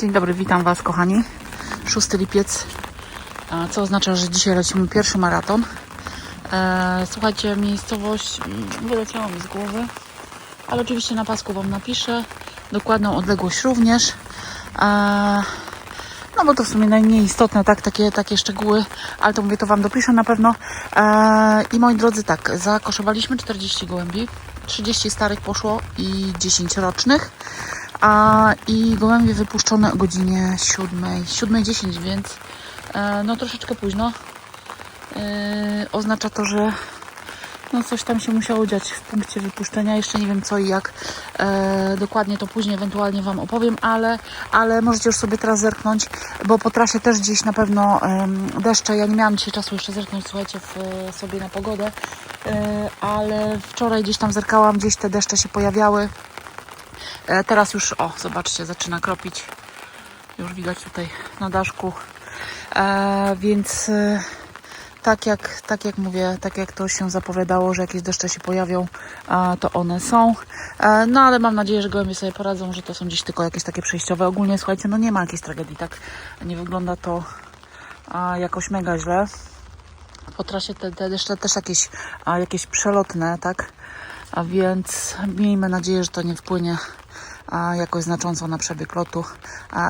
Dzień dobry, witam Was kochani. 6 lipiec, co oznacza, że dzisiaj lecimy pierwszy maraton. E, słuchajcie, miejscowość mm, wyleciała mi z głowy, ale oczywiście na pasku Wam napiszę. Dokładną odległość również. E, no bo to w sumie najmniej istotne, tak, takie, takie szczegóły, ale to mówię, to Wam dopiszę na pewno. E, I moi drodzy, tak, zakoszowaliśmy 40 gołębi, 30 starych poszło i 10 rocznych. A i gołębie wypuszczone o godzinie 7, 7.10, więc e, no troszeczkę późno. E, oznacza to, że no coś tam się musiało dziać w punkcie wypuszczenia. Jeszcze nie wiem co i jak. E, dokładnie to później ewentualnie Wam opowiem, ale, ale możecie już sobie teraz zerknąć, bo po trasie też gdzieś na pewno em, deszcze. Ja nie miałam dzisiaj czasu jeszcze zerknąć, słuchajcie, w, sobie na pogodę, e, ale wczoraj gdzieś tam zerkałam, gdzieś te deszcze się pojawiały. E, Teraz już, o, zobaczcie, zaczyna kropić. Już widać tutaj na daszku. E, więc e, tak jak, tak jak mówię, tak jak to się zapowiadało, że jakieś deszcze się pojawią, to one są. No ale mam nadzieję, że gołębie sobie poradzą, że to są gdzieś tylko jakieś takie przejściowe. Ogólnie, słuchajcie, no nie ma jakiejś tragedii, tak? Nie wygląda to jakoś mega źle. Po trasie te, te deszcze też jakieś, jakieś przelotne, tak? A więc miejmy nadzieję, że to nie wpłynie jakoś znacząco na przebieg lotu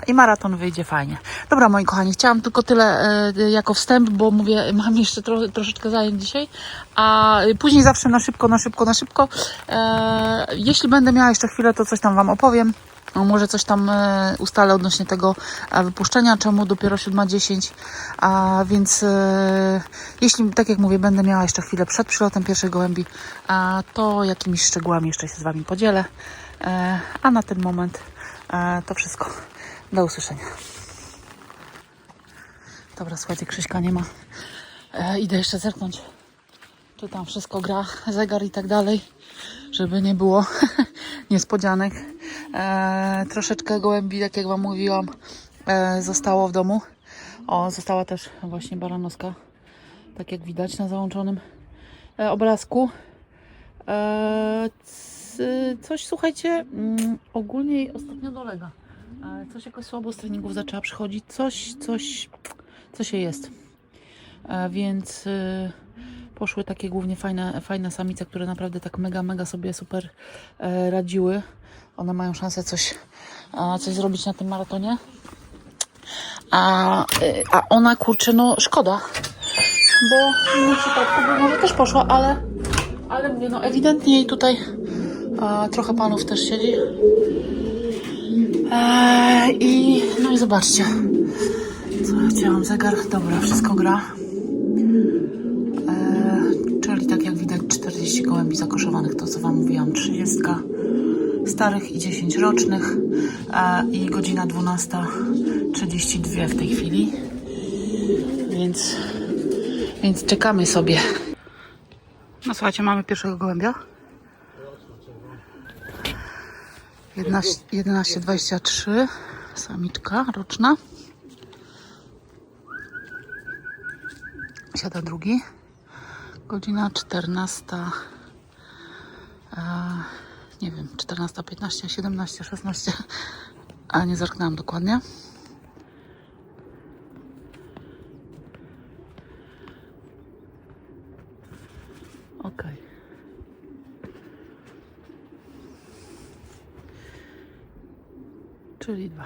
i maraton wyjdzie fajnie. Dobra, moi kochani, chciałam tylko tyle e, jako wstęp, bo mówię, mam jeszcze tro, troszeczkę zajęć dzisiaj, a później zawsze na szybko, na szybko, na szybko. E, jeśli będę miała jeszcze chwilę, to coś tam Wam opowiem. No, może coś tam e, ustalę odnośnie tego wypuszczenia, czemu dopiero 7.10, a więc jeśli, tak jak mówię, będę miała jeszcze chwilę przed przylotem pierwszej gołębi, to jakimiś szczegółami jeszcze się z Wami podzielę. E, a na ten moment e, to wszystko. Do usłyszenia. Dobra, słuchajcie, Krzyśka nie ma. E, idę jeszcze zerknąć, czy tam wszystko gra, zegar i tak dalej, żeby nie było niespodzianek. E, troszeczkę gołębi, tak jak Wam mówiłam, e, zostało w domu. O, została też właśnie baranowska, tak jak widać na załączonym e, obrazku. E, c- coś, słuchajcie, mm, ogólnie ostatnio dolega. Coś jakoś słabo z treningów zaczęła przychodzić. Coś, coś, coś jej jest. Więc e, poszły takie głównie fajne, fajne samice, które naprawdę tak mega, mega sobie super e, radziły. One mają szansę coś, coś zrobić na tym maratonie. A, e, a ona, kurczę, no szkoda. Bo w przypadku by może też poszła, ale, ale mówię, no ewidentnie jej tutaj a, trochę panów też siedzi. Eee, I no i zobaczcie. Co ja chciałam? Zegar. Dobra, wszystko gra. Eee, czyli tak jak widać 40 gołębi zakoszowanych, to co Wam mówiłam, 30 starych i 10 rocznych eee, i godzina 12.32 w tej chwili. Więc, więc czekamy sobie. No słuchajcie, mamy pierwszego gołębia. 11.23 samiczka roczna. Siada drugi. Godzina 14. E, nie wiem, 14.15, 17, 16. A nie zerknęłam dokładnie. Okej. Czyli dwa.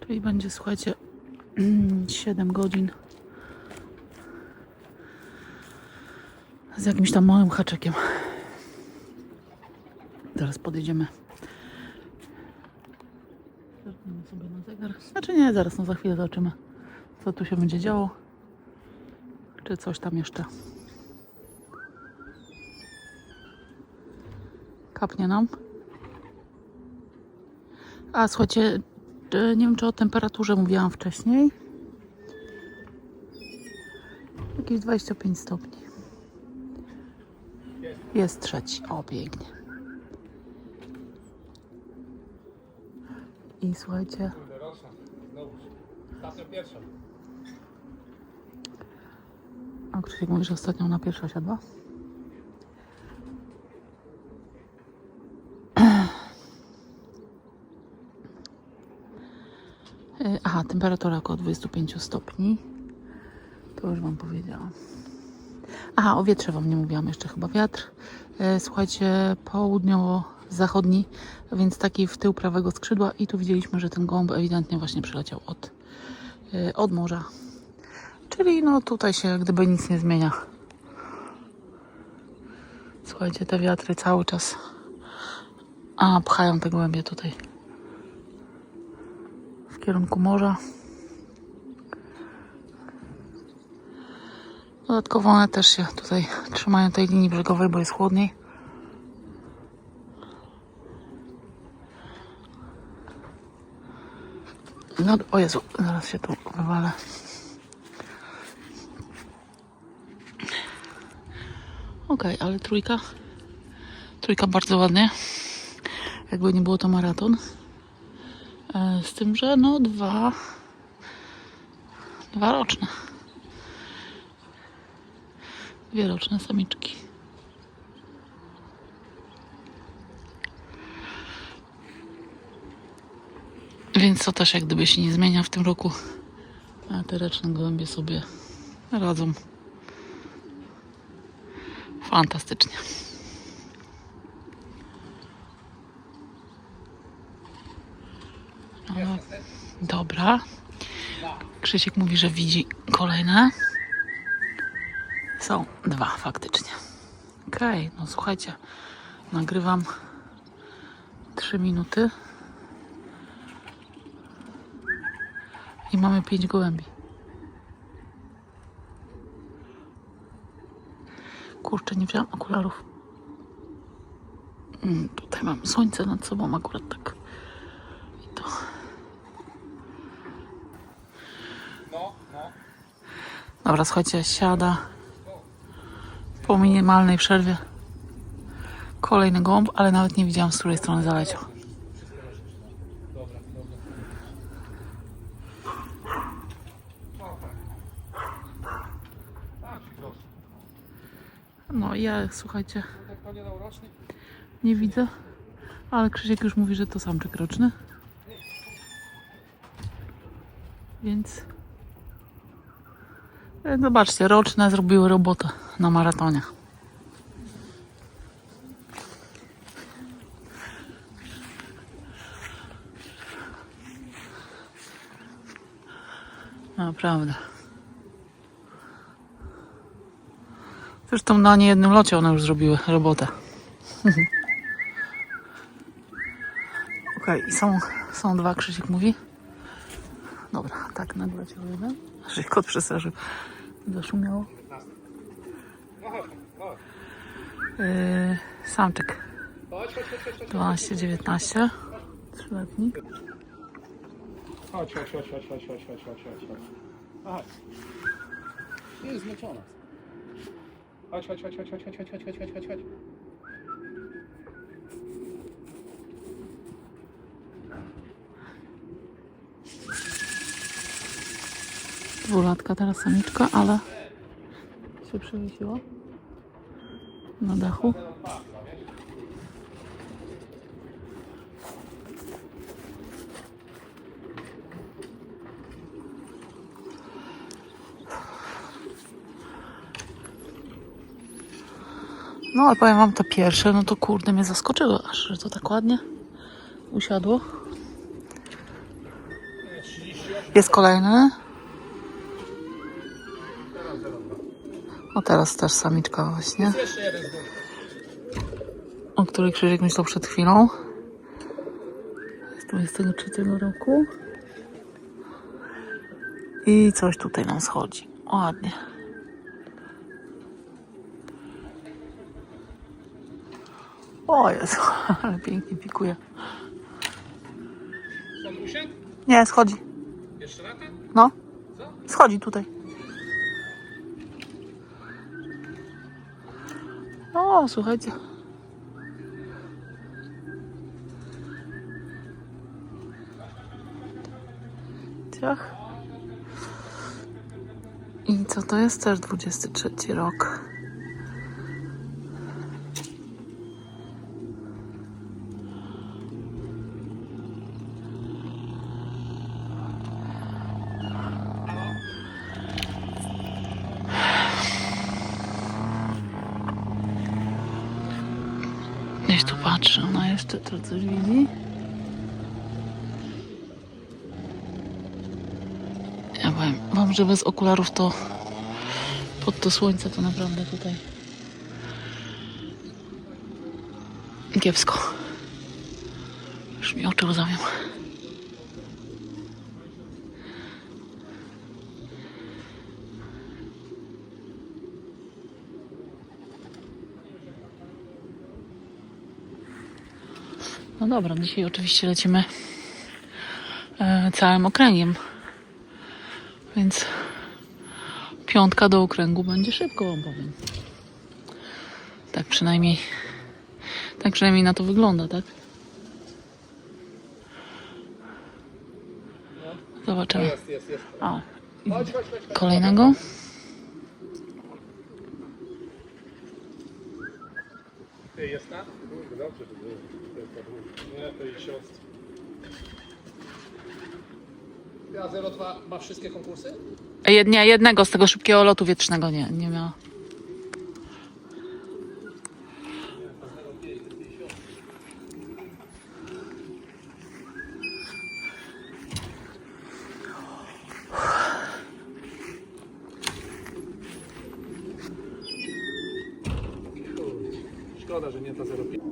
Czyli będzie, słuchajcie, 7 godzin z jakimś tam małym haczykiem. Zaraz podjedziemy. Zerknijmy sobie na zegar. Znaczy nie, zaraz, no za chwilę zobaczymy, co tu się będzie działo. Czy coś tam jeszcze kapnie nam. A słuchajcie, nie wiem czy o temperaturze mówiłam wcześniej. Jakieś 25 stopni. Jest trzeci. O, pięknie. I słuchajcie, Kasę pierwsza. A Krzysiek mówi, że ostatnią na pierwsza siadła. Aha, temperatura około 25 stopni. To już Wam powiedziałam. Aha, o wietrze Wam nie mówiłam jeszcze chyba. Wiatr, e, słuchajcie, południowo-zachodni, więc taki w tył prawego skrzydła i tu widzieliśmy, że ten gołąb ewidentnie właśnie przyleciał od, od morza. Czyli no tutaj się gdyby nic nie zmienia. Słuchajcie, te wiatry cały czas a, pchają te głębie tutaj w kierunku morza. Dodatkowo one też się tutaj trzymają tej linii brzegowej, bo jest chłodniej. No, o Jezu, zaraz się tu wywalę. Okej, ale trójka. Trójka bardzo ładnie. Jakby nie było to maraton. E, Z tym, że no dwa. Dwa roczne. Dwie roczne samiczki. Więc to też jak gdyby się nie zmienia w tym roku. A te reczne gołębie sobie radzą fantastycznie. No, dobra. Krzysiek mówi, że widzi kolejne. Są dwa faktycznie. Okej, no słuchajcie, nagrywam trzy minuty mamy pięć gołębi. Kurczę, nie wziąłem okularów. Mm, tutaj mam słońce nad sobą akurat tak. I to. No, no. Dobra, słuchajcie, siada po minimalnej przerwie kolejny gołąb, ale nawet nie widziałam, z której strony zaleciał. Dobra, dobra. Tak, proszę. No ja, słuchajcie, nie widzę, ale Krzysiek już mówi, że to samczyk roczny. Więc e, zobaczcie, roczne zrobiły robotę na maratonie. Naprawdę. Zresztą na niejednym locie one już zrobiły robotę. Okej, i są, są dwa, Krzysiek mówi. Dobra, tak, nadleciał jeden. Że kot przestraszył. Zaszumiało. Yy, samczyk Chodź, chodź, chodź, chodź, chodź. 12-19. Trzyletni. Chodź, chodź, chodź, chodź, chodź, chodź, chodź, chodź, chodź, jest zmęczona. Chodź, chodź, chodź, chodź, chodź, chodź, chodź, chodź, chodź, chodź, chodź, chodź. Dwulatka teraz samiczka, ale się przewiesiła na dachu. No ale powiem wam to pierwsze, no to kurde mnie zaskoczyło aż, że to tak ładnie usiadło. Jest kolejny. O teraz też samiczka właśnie, o której Krzysiek myślał przed chwilą. Z 23 roku. I coś tutaj nam schodzi. Ładnie. O Jezu, ale pięknie pikuje. Nie, schodzi. Jeszcze lata? No, Co? schodzi tutaj. O, słuchajcie. Ciach. I co to jest? Też 23 rok. Gdzieś tu patrzy, to coś widzi. Ja powiem wam, że bez okularów to pod to słońce to naprawdę tutaj kiepsko. Już mi oczy łzawią. No dobra, dzisiaj oczywiście lecimy e, całym okręgiem. Więc piątka do okręgu będzie szybko, wam powiem. Tak przynajmniej. Tak przynajmniej na to wygląda, tak? Zobaczymy. A, kolejnego. Ty, jest na? Kurde, Dobrze, to było. To jest ta dwójka. Nie, to jest siostra. Ja 02 ma wszystkie konkursy? Jednie, jednego z tego szybkiego lotu wietrznego nie, nie miała. Szkoda, że nie ta 05.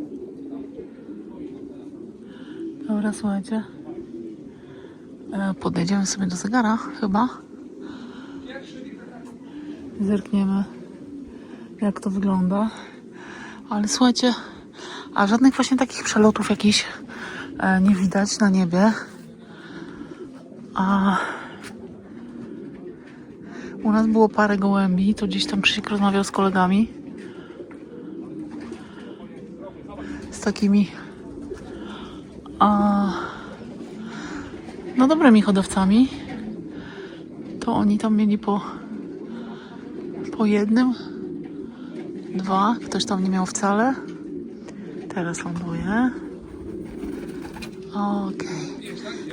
Dobra, słuchajcie. E, Podejdziemy sobie do zegara, chyba. Zerkniemy, jak to wygląda. Ale słuchajcie, a żadnych właśnie takich przelotów jakichś e, nie widać na niebie. A u nas było parę gołębi, to gdzieś tam Krzysiek rozmawiał z kolegami. Z takimi a, no dobrymi hodowcami, to oni tam mieli po, po jednym, dwa, ktoś tam nie miał wcale. Teraz ląduje. Okej.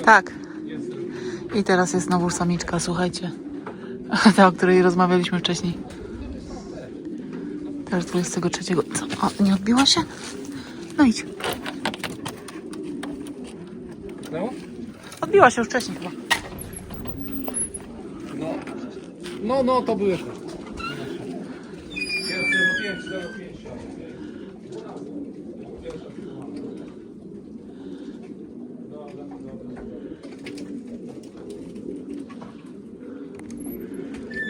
Tak. I teraz jest znowu samiczka, słuchajcie. Ta, o której rozmawialiśmy wcześniej. Też 23. Co? O, nie odbiła się? No idź. Odbiła się już wcześniej chyba. No. No, no, to były. Jest 05, 05.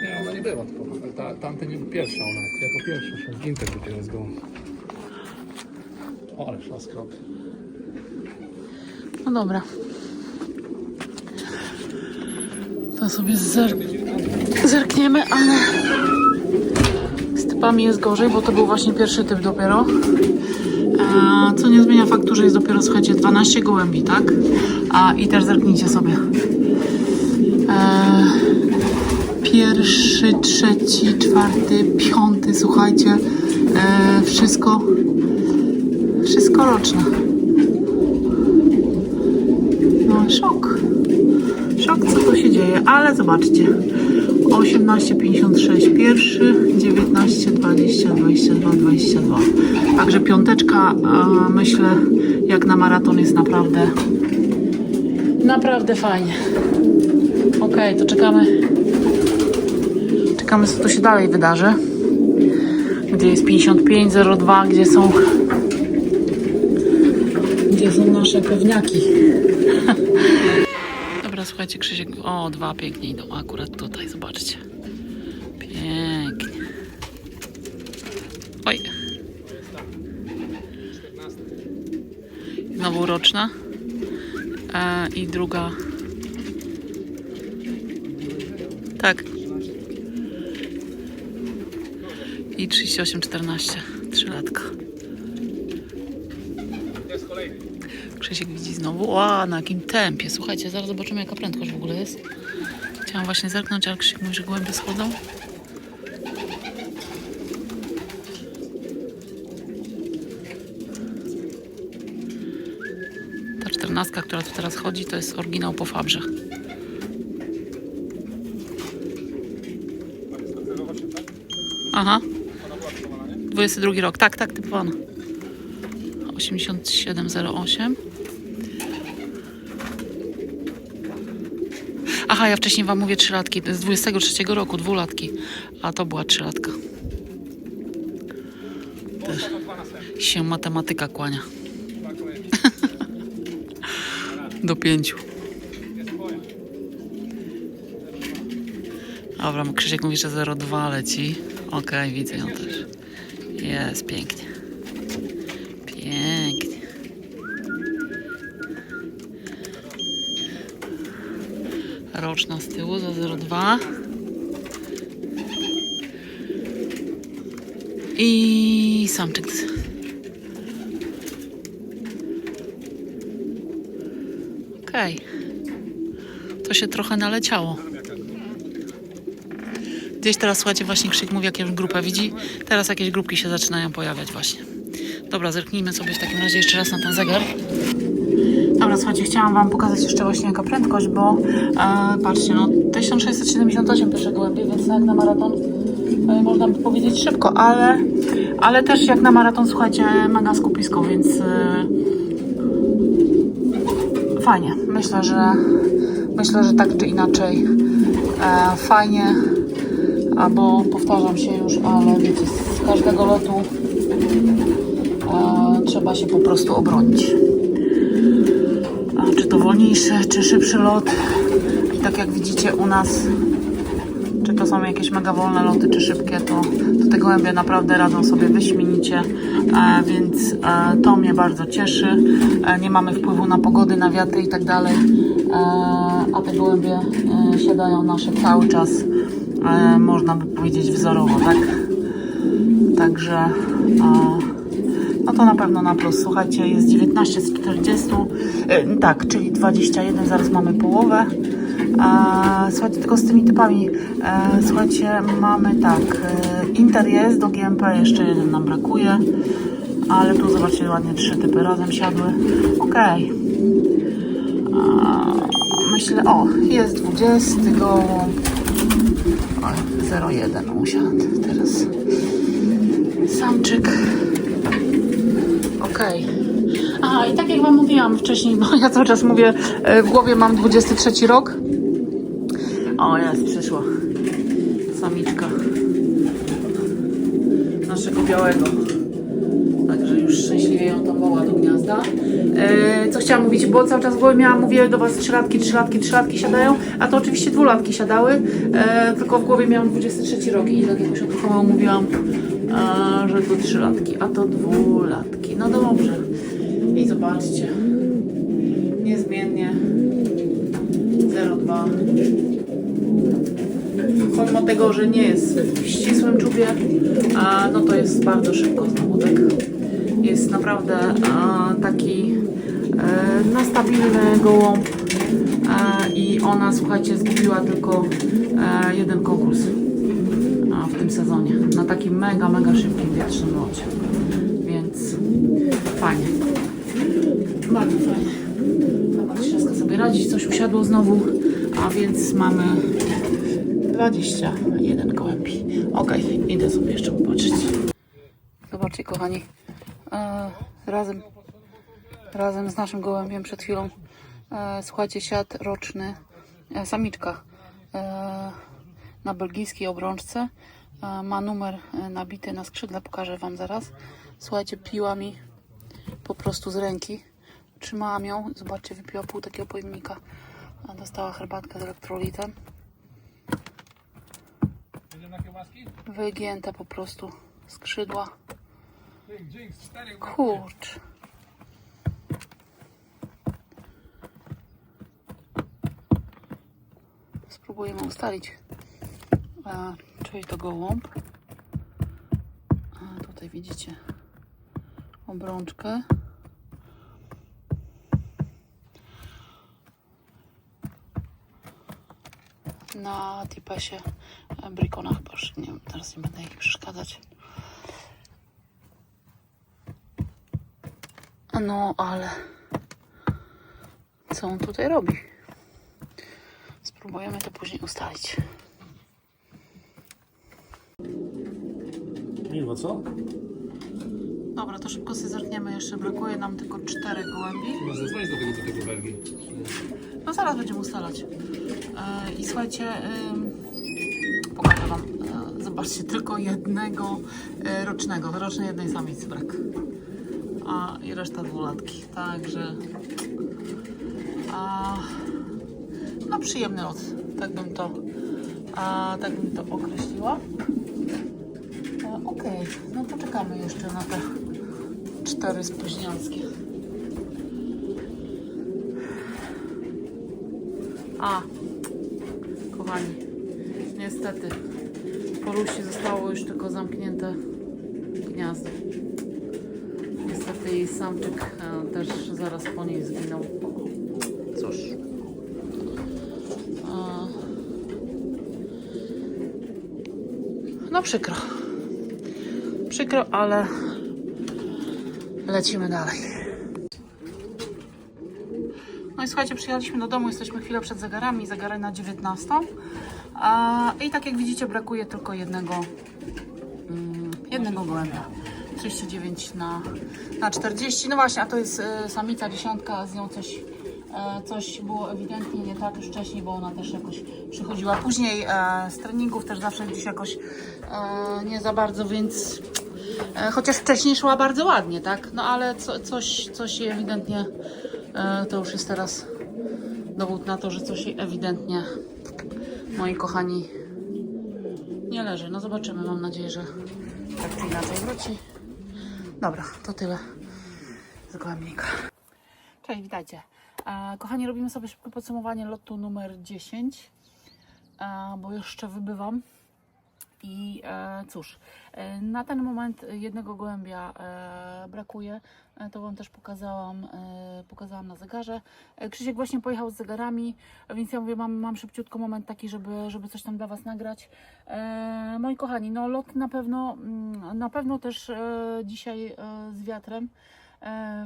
Nie, ona nie była tylko. Ta, tamten nie był pierwsza, ona jako pierwsza się z Ginter dopiero z gołą. O, ale szlaskrop. No dobra. To sobie zer zerkniemy, ale z typami jest gorzej, bo to był właśnie pierwszy typ dopiero. Co nie zmienia faktu, że jest dopiero, słuchajcie, 12 gołębi, tak? A i też zerknijcie sobie. E, pierwszy, trzeci, czwarty, piąty, słuchajcie. E, wszystko, wszystko roczne. No szok. Szok, co tu się dzieje, ale zobaczcie. 18,56 pierwszy, 19, 20, 22, 22. Także piąteczka, myślę, jak na maraton jest naprawdę, naprawdę fajnie. Okej, to czekamy. Czekamy, co tu się dalej wydarzy. Gdzie jest 55,02, gdzie są gdzie są nasze pewniaki. Słuchajcie, Krzysiek. O, dwa pięknie idą akurat tutaj, zobaczcie. Pięknie. Oj. Znowu roczna. E, I druga. Tak. I 38,14. Trzylatka. Jest kolejny. Krzysiek widzi znowu. Ła, na jakim tempie. Słuchajcie, zaraz zobaczymy jaka prędkość w ogóle jest. Chciałam właśnie zerknąć, ale Krzyk mówi, że głębie schodzą. Ta czternastka, która tu teraz chodzi, to jest oryginał po Fabrze. A jest to 08? Aha, Ona była kupowana, nie? 22 rok. Tak, tak, typowana. 8708. Aha, ja wcześniej wam mówię trzylatki. Z 23 roku, dwulatki. A to była trzylatka. Następne. Się matematyka kłania. Do pięciu. Dobra, Krzysiek mówi, że 02 leci. Okej, widzę ją też. Jest. Pięknie. Roczna z tyłu za 02. I samczyk. Okej. To się trochę naleciało. Gdzieś teraz, słuchajcie, właśnie Krzyk mówi, jakąś grupę widzi. Teraz jakieś grupki się zaczynają pojawiać właśnie. Dobra, zerknijmy sobie w takim razie jeszcze raz na ten zegar. Dobra, słuchajcie, chciałam Wam pokazać jeszcze właśnie jaka prędkość, bo e, patrzcie, no 1678 pierwsze gołębie, więc jak na maraton e, można by powiedzieć szybko, ale, ale też jak na maraton, słuchajcie, mega skupisko, więc e, fajnie. Myślę, że myślę, że tak czy inaczej e, fajnie, albo powtarzam się już, ale wiecie, z każdego lotu e, trzeba się po prostu obronić. To wolniejszy, czy szybszy lot. I tak jak widzicie u nas, czy to są jakieś mega wolne loty, czy szybkie, to, to te gołębie naprawdę radzą sobie wyśmienicie, e, więc e, to mnie bardzo cieszy. E, nie mamy wpływu na pogody, na wiatry i tak dalej, e, a te gołębie e, siadają nasze cały czas, e, można by powiedzieć wzorowo, tak? Także e, no to na pewno na plus. Słuchajcie, jest 19 z 40, e, tak, czyli 21, zaraz mamy połowę. Słuchajcie, tylko z tymi typami, e, słuchajcie, mamy tak, e, Inter jest, do GMP jeszcze jeden nam brakuje, ale tu zobaczcie, ładnie trzy typy razem siadły. E, Myślę, o, jest 20 gołąb. Oj, 01 usiadł teraz. Samczyk. Okej. Aha, i tak jak Wam mówiłam wcześniej, bo ja cały czas mówię, e, w głowie mam 23 rok. O, jest, przyszła. Samiczka. Naszego białego. Także już szczęśliwie ją tam woła do gniazda. E, co chciałam mówić, bo cały czas w głowie miałam, mówię do Was trzylatki, trzylatki, trzylatki siadają, a to oczywiście dwulatki siadały, e, tylko w głowie miałam 23 rok i tak jakoś odruchowo mówiłam, e, że to trzylatki, a to dwulatki. No dobrze. I zobaczcie. Niezmiennie 02. Pomimo tego, że nie jest w ścisłym czubie, a, no to jest bardzo szybko znowu, tak? Jest naprawdę a, taki e, no, stabilny gołąb e, i ona, słuchajcie, zgubiła tylko e, jeden konkurs a, w tym sezonie. Na takim mega, mega szybkim, wietrznym locie. Więc fajnie. Bardzo fajnie. Marciszewska sobie radzi, coś usiadło znowu, a więc mamy 21 gołębi. Okej, idę sobie jeszcze popatrzeć. Zobaczcie, kochani, e, razem, razem z naszym gołębiem przed chwilą, e, słuchajcie, roczny, e, samiczka e, na belgijskiej obrączce. E, ma numer e, nabity na skrzydle, pokażę Wam zaraz. Słuchajcie, piła mi po prostu z ręki. Trzymałam ją, zobaczcie, wypiła pół takiego pojemnika. Dostała herbatkę z elektrolitem. Wygięte po prostu skrzydła. Kurcz. Spróbujemy ustalić, czyj to gołąb. A tutaj widzicie obrączkę. na tipesie e, Bricona chyba już, nie teraz nie będę ich przeszkadzać. No, ale co on tutaj robi? Spróbujemy to później ustalić. Miło, co? Dobra, to szybko sobie zerkniemy jeszcze. Brakuje nam tylko czterech gołębi. Może zadzwonić do tego, do tego Belgii. No zaraz będziemy ustalać. E, I słuchajcie, pokażę Wam. E, zobaczcie, tylko jednego e, rocznego, rocznej jednej samicy brak. A i reszta dwulatki. Także. A, no przyjemny lot. Tak bym to, a, tak bym to określiła. E, Okej, no poczekamy jeszcze na te cztery spóźnialskie. A, kochani, niestety po Rusi zostało już tylko zamknięte gniazdo. Niestety jej samczyk e, też zaraz po niej zginął. No przykro. Przykro, ale lecimy dalej. No i słuchajcie, przyjechaliśmy do domu, jesteśmy chwilę przed zegarami, zegary na 19. A, I tak jak widzicie, brakuje tylko jednego, mm, jednego gołębia. 39 na, na 40. No właśnie, a to jest e, samica dziesiątka, z nią coś, coś było ewidentnie nie tak już wcześniej, bo ona też jakoś przychodziła później e, z treningów, też zawsze gdzieś jakoś e, nie za bardzo, więc e, chociaż wcześniej szła bardzo ładnie, tak? No ale co, coś, coś jej ewidentnie e, to już jest teraz dowód na to, że coś jej ewidentnie moi kochani nie leży. No zobaczymy, mam nadzieję, że tak czy inaczej wróci. Dobra, to tyle z gołębnika. Cześć, witajcie. Kochani, robimy sobie szybkie podsumowanie lotu numer 10, e, bo jeszcze wybywam. I e, cóż, e, na ten moment jednego gołębia e, brakuje. E, to Wam też pokazałam, e, pokazałam na zegarze. E, Krzysiek właśnie pojechał z zegarami, więc ja mówię, mam, mam szybciutko moment taki, żeby, żeby coś tam dla Was nagrać. E, moi kochani, no lot na pewno, mm, na pewno też e, dzisiaj e, z wiatrem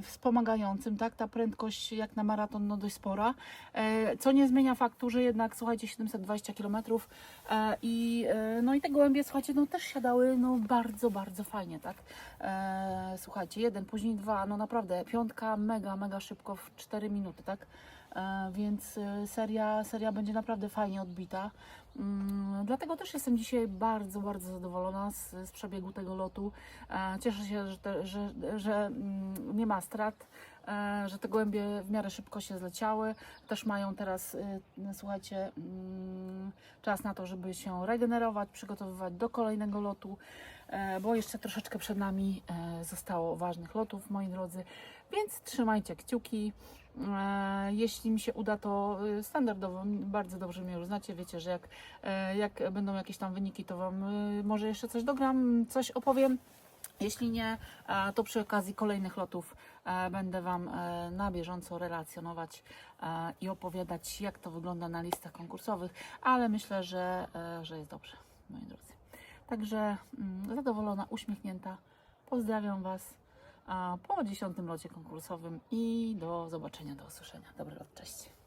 wspomagającym, tak? Ta prędkość jak na maraton no dość spora, e, co nie zmienia faktu, że jednak słuchajcie 720 km e, i e, no i te gołębie słuchajcie no też siadały no bardzo, bardzo fajnie, tak? E, słuchajcie, jeden, później dwa, no naprawdę piątka mega, mega szybko w 4 minuty, tak? E, więc e, seria, seria będzie naprawdę fajnie odbita. Mm, Dlatego też jestem dzisiaj bardzo, bardzo zadowolona z, z przebiegu tego lotu. E, Cieszę się, że, te, że, że mm, nie ma strat, że te głębie w miarę szybko się zleciały. Też mają teraz, słuchajcie, mm, czas na to, żeby się regenerować, przygotowywać do kolejnego lotu, e, bo jeszcze troszeczkę przed nami e, zostało ważnych lotów, moi drodzy. Więc trzymajcie kciuki. E, Jeśli mi się uda, to standardowo, bardzo dobrze mnie już znacie, wiecie, że jak, jak będą jakieś tam wyniki, to Wam może jeszcze coś dogram, coś opowiem. Jeśli nie, e, to przy okazji kolejnych lotów e, będę Wam e, na bieżąco relacjonować i opowiadać, jak to wygląda na listach konkursowych, ale myślę, że, że jest dobrze, moi drodzy. Także mm, zadowolona, uśmiechnięta. Pozdrawiam Was po 10 locie konkursowym i do zobaczenia, do usłyszenia. Dobry lot, cześć.